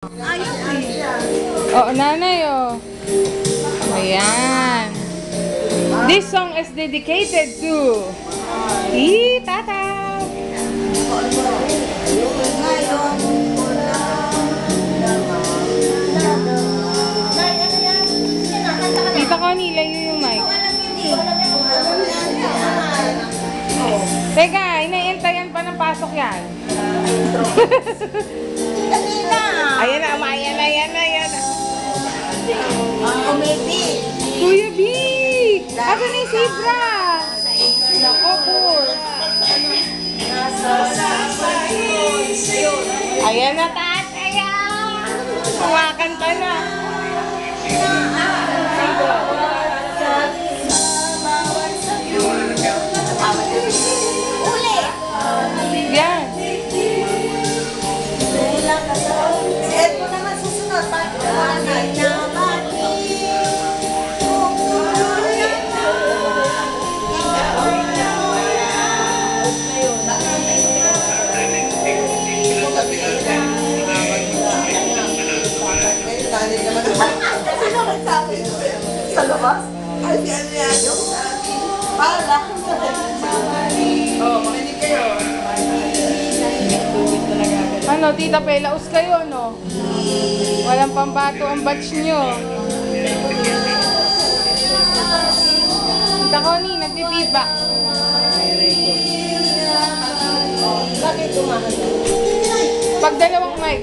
Ayaw eh. Oo, nanay, oh. Ayan. This song is dedicated to Ee, Tata. Tita Connie, layo yung mic. Teka, inaintayan pa ng pasok yan. Kuya B! Kuya B! Asa ni Zebra? Ako po. Ayan na tatay! Kumakan pa na. Sa labas? Ay, ano yan? Yung sa akin. Para. Oh, makinig kayo. Ano, tita Pelaus kayo, no? Walang pambato ang batch nyo. Tita Connie, nagpi-feedback. Bakit tumakas? Pag dalawang mic.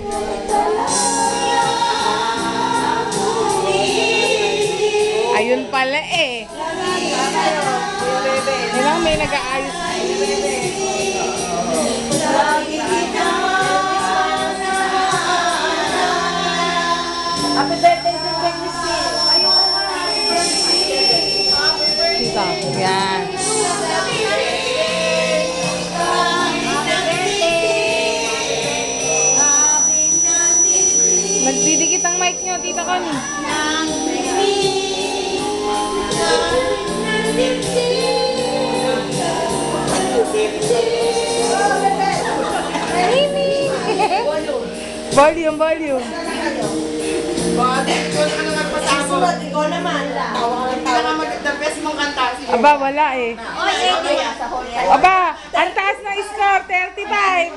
Ayun pala eh. Kailangan may nag-aayos. Happy birthday to Christine. Tita, yan. Nagdidikit ang mic nyo, Tita Connie. Volume, volume. Bakit? Ikaw na ka naman pasabog. Susunod, ikaw naman. Tawa ka lang tawa. Maganda best mong kanta. Aba, wala eh. Aba, ang taas ng score, 35.